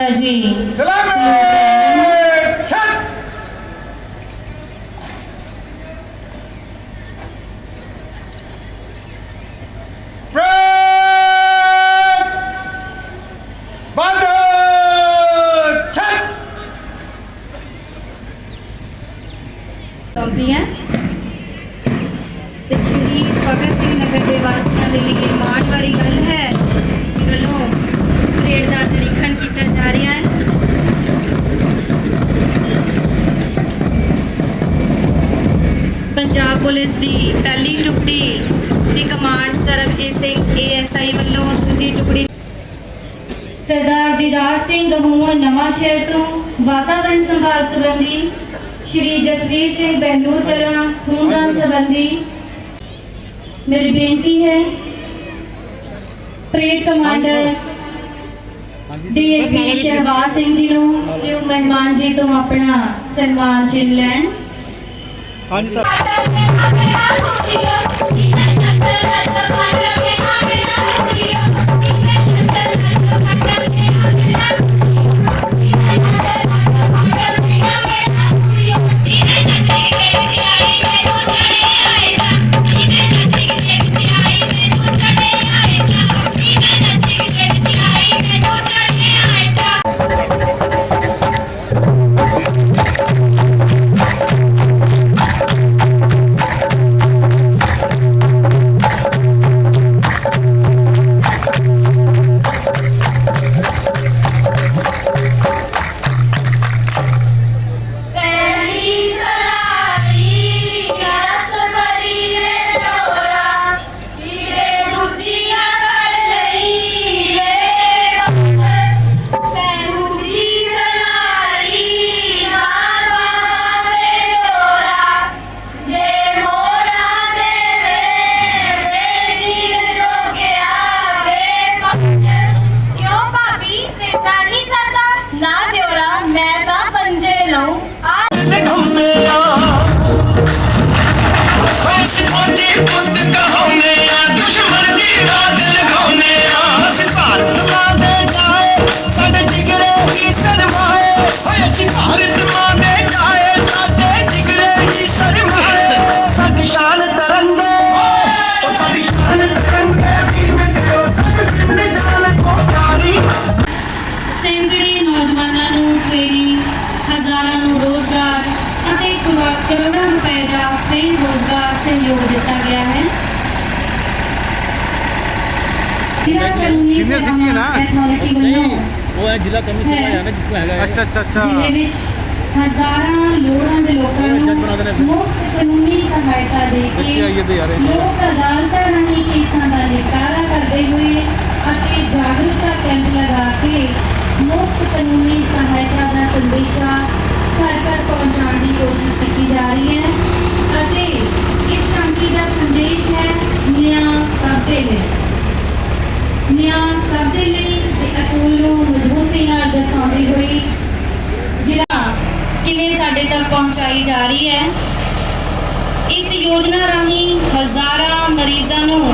ਜੀ ਸਲਾਮੇ ਛੱਡ ਬ੍ਰੇਕ ਬੰਦ ਛੱਡ ਸੌਂਪੀ ਹੈ ਤੇ ਸ਼ਹੀਦ ਭਗਤ ਸਿੰਘ ਨਗਰ ਦੇ ਦਾ ਨਿਰੀਖਣ ਕੀਤਾ ਜਾ ਰਿਹਾ ਹੈ। ਪੰਜਾਬ ਪੁਲਿਸ ਦੀ ਪਹਿਲੀ ਟੁਕੜੀ ਦੀ ਕਮਾਂਡ ਸਰਬਜੀਤ ਸਿੰਘ ਏਐਸਆਈ ਵੱਲੋਂ ਦੂਜੀ ਟੁਕੜੀ ਸਰਦਾਰ ਦੀਦਾਰ ਸਿੰਘ ਗਹੂਣ ਨਵਾਂ ਸ਼ਹਿਰ ਤੋਂ ਵਾਤਾਵਰਣ ਸੰਭਾਲ ਸੰਬੰਧੀ ਸ਼੍ਰੀ ਜਸਵੀਰ ਸਿੰਘ ਬੈਨੂਰ ਕਲਾਂ ਖੂਨਦਾਨ ਸੰਬੰਧੀ। ਮੇਰੀ ਬੇਨਤੀ ਹੈ, parade commander DSP Shehbaz Singh ji ਨੂੰ ਲਿਓ ਮਹਿਮਾਨ ਜੀ ਤੋਂ ਆਪਣਾ ਸਨਮਾਨ ਚਿੰਨ ਲੈਣ। ਹਾਂਜੀ ਸਰ। ਰੁਪਏ ਦਾ ਸਵੈ ਰੋਜ਼ਗਾਰ ਸਹਿਯੋਗ ਦਿੱਤਾ ਗਿਆ ਹੈ ਜ਼ਿਲ੍ਹਾ ਕਾਨੂੰਨੀ Senior ਸਿੰਘ ਹੀ ਨਾ? ਅਥਾਰਟੀ ਵੱਲੋਂ ਉਹ ਹੈ ਜ਼ਿਲ੍ਹਾ ਕਮਿਸ਼ਨ ਦਾ ਹੈ ਨਾ ਜਿਸ ਹੈਗਾ। ਅੱਛਾ ਅੱਛਾ ਅੱਛਾ ਜ਼ਿਲ੍ਹੇ ਵਿੱਚ ਹਜ਼ਾਰਾਂ ਲੋੜਾਂ ਦੇ ਲੋਕਾਂ ਨੂੰ। ਮੁਫਤ ਕਾਨੂੰਨੀ ਸਹਾਇਤਾ ਦੇ ਕੇ। ਲੋਕ ਅਦਾਲਤਾਂ ਰਾਹੀਂ ਕੇਸਾਂ ਦਾ ਨਿਪਟਾਰਾ ਕਰਦੇ ਹੋਏ ਅਤੇ ਜਾਗਰੂਕਤਾ ਕੈਂਪ ਲਗਾ ਕੇ ਮੁਫਤ ਕਾਨੂੰਨੀ ਸਹਾਇਤਾ ਦਾ ਸੰਦੇਸ਼ਾ ਘਰ ਘਰ ਪਹੁੰਚਾਉਣ ਦੀ ਕੋਸ਼ਿਸ਼ ਕੀਤੀ ਜਾ ਰਹੀ ਹੈ ਅਤੇ ਇਸ ਸ਼ਾਂਤੀ ਦਾ ਸੰਦੇਸ਼ ਹੈ ਨਿਆਂ ਸਭ ਦੇ ਲਈ। ਨਿਆਂ ਸਭ ਦੇ ਲਈ ਦੇ ਅਸੂਲ ਨੂੰ ਮਜ਼ਬੂਤੀ ਨਾਲ ਦਰਸਾਉਂਦੀ ਹੋਈ ਜਿਹੜਾ ਕਿਵੇਂ ਸਾਡੇ ਤੱਕ ਪਹੁੰਚਾਈ ਜਾ ਰਹੀ ਹੈ, ਇਸ ਯੋਜਨਾ ਰਾਹੀਂ ਹਜ਼ਾਰਾਂ ਮਰੀਜ਼ਾਂ ਨੂੰ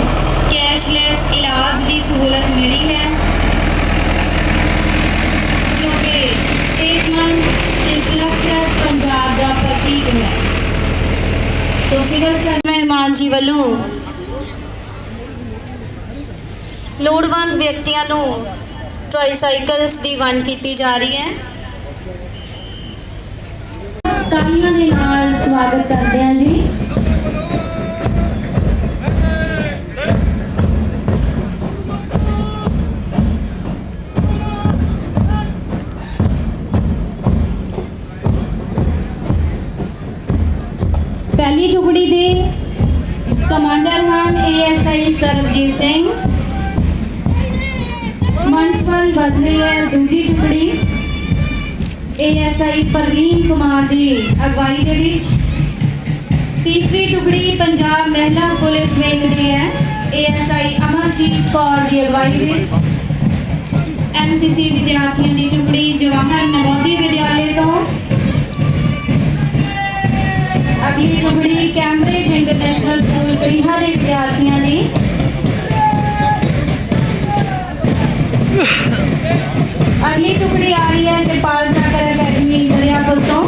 ਕੈਸ਼ਲੈਸ ਇਲਾਜ ਦੀ ਸਹੂਲਤ ਮਿਲੀ ਹੈ ਜੋ ਕਿ ਸਿਹਤਮੰਦ ਤੇ ਪੰਜਾਬ ਦਾ ਪ੍ਰਤੀਕ ਹੈ ਤੋ ਸਿਵਲ ਸਰ ਮਹਿਮਾਨ ਜੀ ਵੱਲੋਂ ਲੋੜਵੰਦ ਵਿਅਕਤੀਆਂ ਨੂੰ ਟ੍ਰਾਈਸਾਈਕਲਸ ਦੀ ਵੰਡ ਕੀਤੀ ਜਾ ਰਹੀ ਹੈ। ਤਾਲੀਆਂ ਦੇ ਨਾਲ ਸਵਾਗਤ ਕਮਾਂਡਰ ਹਨ ਏਐਸਆਈ ਸਰਬਜੀਤ ਸਿੰਘ ਮੰਚ ਵੱਲ ਬਦਲੀ ਹੈ ਦੂਜੀ ਟੁਕੜੀ ਏਐਸਆਈ ਪ੍ਰਵੀਨ ਕੁਮਾਰ ਦੀ ਅਗਵਾਈ ਦੇ ਵਿੱਚ ਤੀਸਰੀ ਟੁਕੜੀ ਪੰਜਾਬ ਮਹਿਲਾ ਪੁਲਿਸ ਵਿੰਗ ਦੀ ਹੈ ਏਐਸਆਈ ਅਮਰਜੀਤ ਕੌਰ ਦੀ ਅਗਵਾਈ ਵਿੱਚ ਐਨਸੀਸੀ ਵਿਦਿਆਰਥੀਆਂ ਦੀ ਟੁਕੜੀ ਜਵਾਹਰ ਨਵੋਦਿਆ ਵਿਦਿਆਲੇ ਤੋਂ ਅਗਲੀ ਟੁਕੜੀ ਕੈਂਬਰਿਜ ਇੰਟਰਨੈਸ਼ਨਲ ਸਕੂਲ ਕਰੀਹਾ ਦੇ ਵਿਦਿਆਰਥੀਆਂ ਦੀ। ਅਗਲੀ ਟੁਕੜੀ ਆ ਰਹੀ ਹੈ ਨਿਪਾਲ ਸਾਗਰ ਅਕੈਡਮੀ ਦਰਿਆਪੁਰ ਤੋਂ,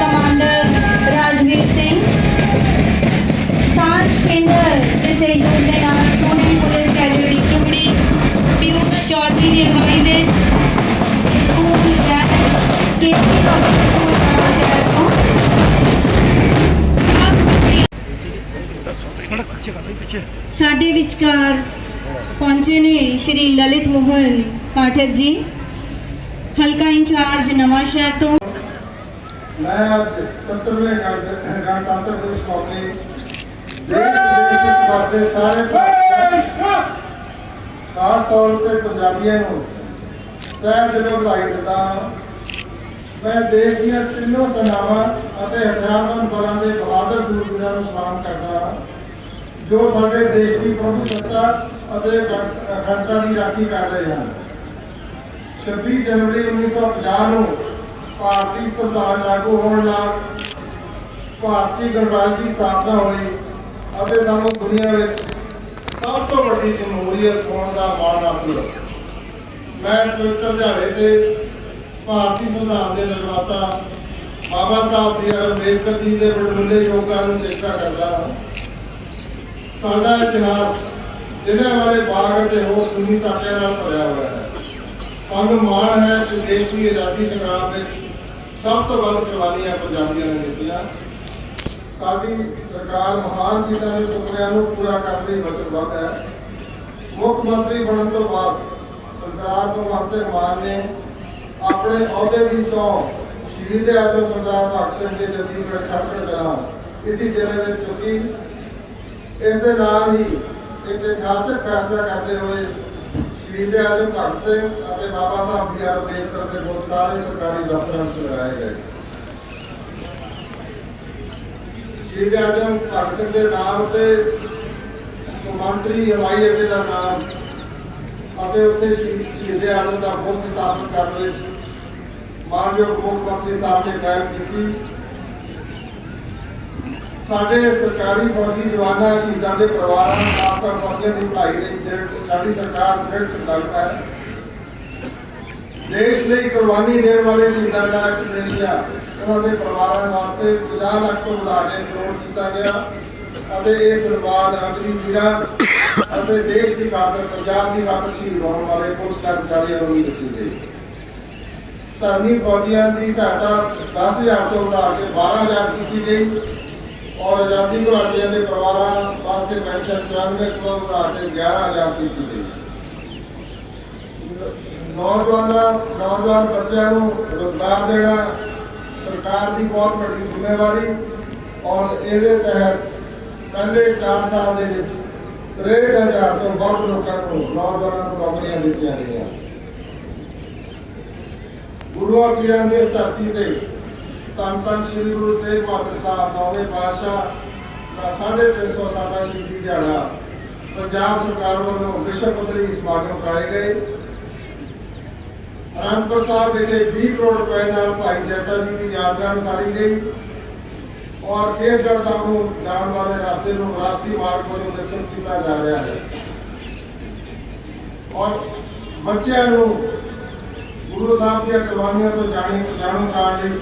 ਕਮਾਂਡਰ ਰਾਜਵੀਰ ਸਿੰਘ। ਸਾਂਝ ਕੇਂਦਰ ਦੇ ਸਹਿਯੋਗ ਦੇ ਨਾਲ ਸੋਨੀ ਪੁਲਿਸ ਕੈਡਰ ਦੀ ਟੁਕੜੀ ਪਿਊਸ਼ ਚੌਧਰੀ ਦੀ ਅਗਵਾਈ ਵਿੱਚ। ਸਕੂਲ ਹੈ ਕੇ ਸਾਡੇ ਵਿਚਕਾਰ ਪਹੁੰਚੇ ਨੇ ਸ਼੍ਰੀ ਲਲਿਤ ਮੋਹਨ ਪਾਠਕ ਜੀ। ਹਲਕਾ ਇੰਚਾਰਜ ਨਵਾਂ ਸ਼ਹਿਰ ਤੋਂ। ਮੈਂ ਅੱਜ 77ਵੇਂ ਗਣ- ਗਣਤੰਤਰ ਦਿਵਸ ਮੌਕੇ ਦੇਸ਼ ਵਿਦੇਸ਼ ਵਸਦੇ ਸਾਰੇ ਖਾਸ ਤੌਰ ਤੇ ਪੰਜਾਬੀਆਂ ਨੂੰ ਤਹਿ ਦਿਲੋਂ ਵਧਾਈ ਦਿੰਦਾ ਹਾਂ। ਮੈਂ ਦੇਸ਼ ਦੀਆਂ ਤਿੰਨੋਂ ਸੈਨਾਵਾਂ ਅਤੇ ਹਥਿਆਰਬੰਦ ਬਲਾਂ ਦੇ ਬਹਾਦਰ ਸੂਰਬੀਰਾਂ ਨੂੰ ਸਲਾਮ ਕਰਦਾ ਹਾਂ। ਜੋ ਸਾਡੇ ਦੇਸ਼ ਦੀ ਪ੍ਰਭੂਸੱਤਾ ਅਤੇ ਅਖੰਡਤਾ ਦੀ ਰਾਖੀ ਕਰ ਰਹੇ ਹਨ। 26 ਜਨਵਰੀ 1950 ਨੂੰ ਭਾਰਤੀ ਸੰਵਿਧਾਨ ਲਾਗੂ ਹੋਣ ਨਾਲ ਭਾਰਤੀ ਗਣਰਾਜ ਦੀ ਸਥਾਪਨਾ ਹੋਈ ਅਤੇ ਸਾਨੂੰ ਦੁਨੀਆ ਵਿੱਚ ਸਭ ਤੋਂ ਵੱਡੀ ਜਮਹੂਰੀਅਤ ਹੋਣ ਦਾ ਮਾਣ ਹਾਸਲ ਹੋਇਆ। ਮੈਂ ਇਸ ਪਵਿੱਤਰ ਦਿਹਾੜੇ ਤੇ ਭਾਰਤੀ ਸੰਵਿਧਾਨ ਦੇ ਨਿਰਮਾਤਾ ਬਾਬਾ ਸਾਹਿਬ ਜੀ ਅੰਬੇਦਕਰ ਜੀ ਦੇ ਵਡਮੁੱਲੇ ਯੋਗਦਾਨ ਨੂੰ ਚੇਤਾ ਕਰਦਾ ਹਾਂ। ਸਾਡਾ ਇਤਿਹਾਸ ਜ਼ਿਲ੍ਹਿਆਂ ਵਾਲੇ ਬਾਗ ਅਤੇ ਹੋਰ ਸੁਨੀ ਸਾਕਿਆਂ ਨਾਲ ਭਰਿਆ ਹੋਇਆ ਹੈ। ਸਾਨੂੰ ਮਾਣ ਹੈ ਕਿ ਦੇਸ਼ ਦੀ ਆਜ਼ਾਦੀ ਸੰਗਰਾਮ ਵਿੱਚ ਸਭ ਤੋਂ ਵੱਧ ਕੁਰਬਾਨੀਆਂ ਪੰਜਾਬੀਆਂ ਨੇ ਦਿੱਤੀਆਂ। ਸਾਡੀ ਸਰਕਾਰ ਮਹਾਨ ਸ਼ਹੀਦਾਂ ਦੇ ਸੁਪਨਿਆਂ ਨੂੰ ਪੂਰਾ ਕਰਨ ਲਈ ਵਚਨਬੱਧ ਹੈ। ਮੁੱਖ ਮੰਤਰੀ ਬਣਨ ਤੋਂ ਬਾਅਦ ਸਰਦਾਰ ਭਗਵੰਤ ਸਿੰਘ ਮਾਨ ਨੇ ਆਪਣੇ ਅਹੁਦੇ ਦੀ ਸਹੁੰ ਸ਼ਹੀਦ ਆਜ਼ਮ ਸਰਦਾਰ ਭਗਤ ਸਿੰਘ ਦੇ ਜੱਦੀ ਪਿੰਡ ਖੜਕੜ ਕਲਾਂ ਇਸੇ ਜ਼ਿਲ੍ਹੇ ਵਿੱਚ ਚੁੱਕੀ। ਇਸ ਦੇ ਨਾਲ ਹੀ ਇੱਕ ਇਤਿਹਾਸਕ ਫੈਸਲਾ ਕਰਦੇ ਹੋਏ ਸ਼ਹੀਦ ਆਜ਼ਮ ਭਗਤ ਸਿੰਘ ਅਤੇ ਬਾਬਾ ਸਾਹਿਬ ਬੀ ਆਰ ਅੰਬੇਦਕਰ ਦੇ ਬਹੁਤ ਸਾਰੇ ਸਰਕਾਰੀ ਦਫ਼ਤਰਾਂ ਵਿੱਚ ਲਗਾਏ ਗਏ। ਸ਼ਹੀਦ ਆਜ਼ਮ ਭਗਤ ਸਿੰਘ ਦੇ ਨਾਮ ਤੇ ਮੰਤਰੀ ਹਵਾਈ ਅੱਡੇ ਦਾ ਨਾਮ ਅਤੇ ਉੱਥੇ ਸ਼ਹੀਦ ਆਜ਼ਮ ਦਾ ਮੁੱਖ ਸਥਾਪਿਤ ਕਰਨ ਵਿੱਚ ਮਾਨਯੋਗ ਮੁੱਖ ਮੰਤਰੀ ਸਾਹਿਬ ਨੇ ਕਾਇਮ ਕੀਤੀ। ਸਾਡੇ ਸਰਕਾਰੀ ਫੌਜੀ ਜਵਾਨਾਂ, ਸ਼ਹੀਦਾਂ ਦੇ ਪਰਿਵਾਰਾਂ ਆਪਕਾ ਫੌਜੀਆਂ ਦੀ ਭਲਾਈ ਲਈ ਜਿਹੜੀ ਸਾਡੀ ਸਰਕਾਰ ਫਿਰ ਸੰਕਲਪ ਹੈ। ਦੇਸ਼ ਲਈ ਕੁਰਬਾਨੀ ਦੇਣ ਵਾਲੇ ਸ਼ਹੀਦਾਂ ਦਾ ਐਕਸਪ੍ਰੈਸ਼ੀਆ ਉਹਨਾਂ ਦੇ ਪਰਿਵਾਰਾਂ ਵਾਸਤੇ 50 ਲੱਖ ਤੋਂ ਵਧਾ ਕੇ ਕਰੋੜ ਕੀਤਾ ਗਿਆ ਅਤੇ ਇਹ ਸਨਮਾਨ ਅਗਲੀ ਵੀਰਾਂ ਅਤੇ ਦੇਸ਼ ਦੀ ਖਾਤਰ, ਪੰਜਾਬ ਦੀ ਖਾਤਰ ਸ਼ਹੀਦ ਹੋਣ ਵਾਲੇ ਪੁਲਿਸ ਕਰਮਚਾਰੀਆਂ ਨੂੰ ਵੀ ਦਿੱਤੀ ਗਈ। ਧਰਮੀ ਫੌਜੀਆਂ ਦੀ ਸਹਾਇਤਾ 10000 ਤੋਂ ਵਧਾ ਕੇ 12000 ਕੀਤੀ ਗਈ। ਔਰ ਆਜ਼ਾਦੀ ਘੁਲਾਟੀਆਂ ਦੇ ਪਰਿਵਾਰਾਂ ਵਾਸਤੇ ਪੈਨਸ਼ਨ 94 ਵਧਾ ਕੇ 11000 ਕੀਤੀ ਗਈ। ਨੌਜਵਾਨਾਂ ਨੌਜਵਾਨ ਬੱਚਿਆਂ ਨੂੰ ਰੋਜ਼ਗਾਰ ਦੇਣਾ ਸਰਕਾਰ ਦੀ ਬਹੁਤ ਵੱਡੀ ਜ਼ਿੰਮੇਵਾਰੀ ਔਰ ਇਹਦੇ ਤਹਿਤ ਪਹਿਲੇ 4 ਸਾਲ ਦੇ ਵਿੱਚ 63000 ਤੋਂ ਵੱਧ ਲੋਕਾਂ ਨੂੰ ਨੌਜਵਾਨਾਂ ਨੂੰ ਨੌਕਰੀਆਂ ਦਿੱਤੀਆਂ ਗਈਆਂ। ਗੁਰੂਆਂ ਪੀਰਾਂ ਦੀ ਧਰਤੀ ਤੇ ਤਨ ਤਨ ਸ੍ਰੀ ਗੁਰੂ ਤੇਗ ਬਹਾਦਰ ਸਾਹਿਬ ਨੌਵੇਂ ਪਾਤਸ਼ਾਹ ਦਾ 350 ਸਾਲਾ ਸ਼ਹੀਦੀ ਦਿਹਾੜਾ। ਪੰਜਾਬ ਸਰਕਾਰ ਵੱਲੋਂ ਵਿਸ਼ਵ ਪੱਧਰੀ ਸਮਾਗਮ ਕਰਾਏ ਗਏ। ਅਨੰਦਪੁਰ ਸਾਹਿਬ ਵਿਖੇ 20 ਕਰੋੜ ਰੁਪਏ ਨਾਲ ਭਾਈ ਜੱਟਾ ਜੀ ਦੀ ਯਾਦਗਾਰ ਸਾਰੀ ਗਈ। ਔਰ ਕੇਸਗੜ੍ਹ ਸਾਹਿਬ ਨੂੰ ਜਾਣ ਵਾਲੇ ਰਸਤੇ ਨੂੰ ਰਾਸ਼ਟਰੀ ਮਾਰਗ ਵੱਲੋਂ ਦਰਸ਼ਨ ਕੀਤਾ ਜਾ ਰਿਹਾ ਹੈ। ਔਰ ਬੱਚਿਆਂ ਨੂੰ ਗੁਰੂ ਸਾਹਿਬ ਦੀਆਂ ਕੁਰਬਾਨੀਆਂ ਤੋਂ ਜਾਣੀ ਜਾਣੂ ਕਰਾਉਣ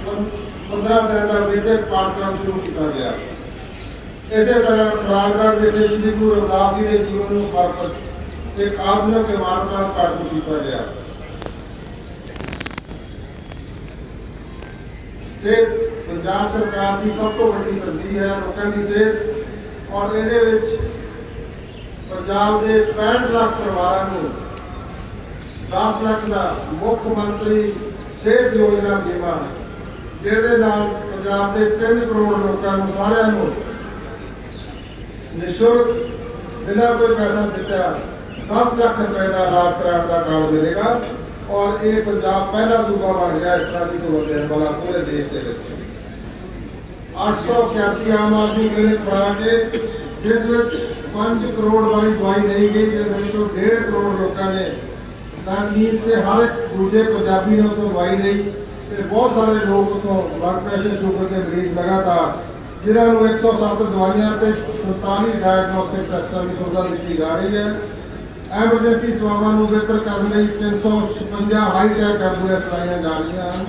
15 ਦਿਨਾਂ ਦਾ ਵਿਦਿਅਕ ਪਾਠਕ੍ਰਮ ਸ਼ੁਰੂ ਕੀਤਾ ਗਿਆ। ਇਸੇ ਤਰ੍ਹਾਂ ਰਾਜਗੜ੍ਹ ਵਿਖੇ ਸ੍ਰੀ ਗੁਰੂ ਰਵਿਦਾਸ ਜੀ ਦੇ ਜੀਵਨ ਨੂੰ ਸਮਰਪਿਤ ਇੱਕ ਆਧੁਨਿਕ ਇਮਾਰਤ ਦਾ ਉਦਘਾਟਨ ਕੀਤਾ ਗਿਆ। ਸਿਹਤ, ਪੰਜਾਬ ਸਰਕਾਰ ਦੀ ਸਭ ਤੋਂ ਵੱਡੀ ਤਰਜੀਹ ਹੈ ਲੋਕਾਂ ਦੀ ਸਿਹਤ ਔਰ ਇਹਦੇ ਵਿੱਚ ਪੰਜਾਬ ਦੇ 65 ਲੱਖ ਪਰਿਵਾਰਾਂ ਨੂੰ 10 ਲੱਖ ਦਾ ਮੁੱਖ ਮੰਤਰੀ ਸਿਹਤ ਯੋਜਨਾ ਬੀਮਾ, ਜਿਹਦੇ ਨਾਲ ਪੰਜਾਬ ਦੇ 3 ਕਰੋੜ ਲੋਕਾਂ ਨੂੰ ਸਾਰਿਆਂ ਨੂੰ ਨਿਸ਼ੁਲਕ ਬਿਨਾਂ ਕੋਈ ਪੈਸਾ ਦਿੱਤਾ 10 ਲੱਖ ਰੁਪਏ ਦਾ ਇਲਾਜ ਕਰਾਉਣ ਦਾ ਕਾਰਡ ਮਿਲੇਗਾ ਔਰ ਇਹ ਪੰਜਾਬ ਪਹਿਲਾ ਸੂਬਾ ਬਣ ਗਿਆ ਇਸ ਤਰ੍ਹਾਂ ਦੀ ਸਹੂਲਤ ਦੇਣ ਵਾਲਾ ਪੂਰੇ ਦੇਸ਼ ਦੇ ਵਿੱਚ। 881 ਆਮ ਆਦਮੀ ਕਲੀਨਿਕ ਬਣਾ ਕੇ ਜਿਸ ਵਿੱਚ 5 ਕਰੋੜ ਵਾਲੀ ਦਵਾਈ ਨਹੀਂ ਗਈ, ਜਿਸ ਵਿੱਚੋਂ 1.5 ਕਰੋੜ ਲੋਕਾਂ ਨੇ ਸੰਗੀਤ ਤੇ ਹਰ ਇੱਕ ਦੂਜੇ ਪੰਜਾਬੀ ਨੂੰ ਤੋਂ ਦਵਾਈ ਲਈ ਤੇ ਬਹੁਤ ਸਾਰੇ ਲੋਕ ਤੋਂ ਬਲੱਡ ਪ੍ਰੈਸ਼ਰ ਸ਼ੂਗਰ ਦੇ ਮਰੀਜ਼ ਲਗਾਤਾਰ, ਜਿਨ੍ਹਾਂ ਨੂੰ 107 ਦਵਾਈਆਂ ਤੇ 47 ਡਾਇਗਨੋਸਟਿਕ ਟੈਸਟਾਂ ਦੀ ਸੁਵਿਧਾ ਦਿੱਤੀ ਜਾ ਰਹੀ ਹੈ। ਐਮਰਜੈਂਸੀ ਸੇਵਾਵਾਂ ਨੂੰ ਬਿਹਤਰ ਕਰਨ ਲਈ 356 ਹਾਈ ਟੈਕ ਐਂਬੂਲੈਂਸ ਚਲਾਈਆਂ ਜਾ ਰਹੀਆਂ ਹਨ।